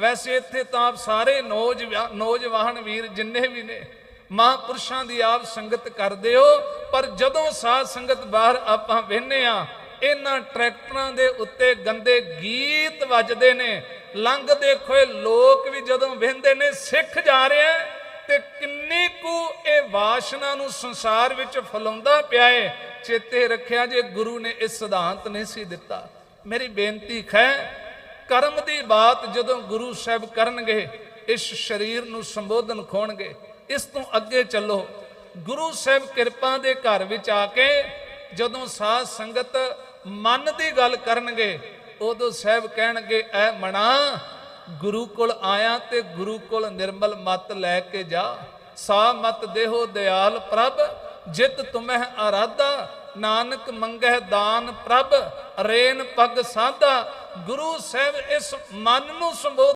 ਵੈਸੇ ਇੱਥੇ ਤਾਂ ਆਪ ਸਾਰੇ ਨੌਜਵਾਨ ਵੀਰ ਜਿੰਨੇ ਵੀ ਨੇ, ਮਹਾਂਪੁਰਸ਼ਾਂ ਦੀ ਆਪ ਸੰਗਤ ਕਰਦੇ ਹੋ, ਪਰ ਜਦੋਂ ਸਾਧ ਸੰਗਤ ਬਾਹਰ ਆਪਾਂ ਵਹਿੰਦੇ ਆ, ਇਹਨਾਂ ਟਰੈਕਟਰਾਂ ਦੇ ਉੱਤੇ ਗੰਦੇ ਗੀਤ ਵੱਜਦੇ ਨੇ, ਲੰਘਦੇ ਖੋਏ ਲੋਕ ਵੀ ਜਦੋਂ ਵਹਿੰਦੇ ਨੇ, ਸਿੱਖ ਜਾ ਰਿਹਾ ਤੇ ਕਿੰਨੀ ਕੁ ਇਹ ਵਾਸ਼ਨਾ ਨੂੰ ਸੰਸਾਰ ਵਿੱਚ ਫਲਾਉਂਦਾ ਪਿਆ ਏ, ਚੇਤੇ ਰੱਖਿਆ ਜੇ ਗੁਰੂ ਨੇ ਇਹ ਸਿਧਾਂਤ ਨਹੀਂ ਸੀ ਦਿੱਤਾ। ਮੇਰੀ ਬੇਨਤੀ ਹੈ ਕਰਮ ਦੀ ਬਾਤ ਜਦੋਂ ਗੁਰੂ ਸਾਹਿਬ ਕਰਨਗੇ, ਇਸ ਸਰੀਰ ਨੂੰ ਸੰਬੋਧਨ ਖੋਣਗੇ, ਇਸ ਤੋਂ ਅੱਗੇ ਚੱਲੋ। ਗੁਰੂ ਸਾਹਿਬ ਕਿਰਪਾ ਦੇ ਘਰ ਵਿੱਚ ਆ ਕੇ ਜਦੋਂ ਸਾਧ ਸੰਗਤ ਮਨ ਦੀ ਗੱਲ ਕਰਨਗੇ, ਉਦੋਂ ਸਾਹਿਬ ਕਹਿਣਗੇ, ਐ ਮਣਾ, ਗੁਰੂ ਕੋਲ ਆਇਆ ਤੇ ਗੁਰੂ ਕੋਲ ਨਿਰਮਲ ਮਤ ਲੈ ਕੇ ਜਾ। ਸਾ ਮਤ ਦੇਹੋ ਦਿਆਲ ਪ੍ਰਭ, ਜਿਤ ਤੁਮਹਿ ਆਰਾਧਾ ਨਾਨਕ ਮੰਗਹਿ ਦਾਨ ਪ੍ਰਭ, ਰੇਨ ਪਗ ਸਾਧਾ। ਗੁਰੂ ਸਾਹਿਬ ਇਸ ਮਨ ਨੂੰ ਸੰਬੋਧ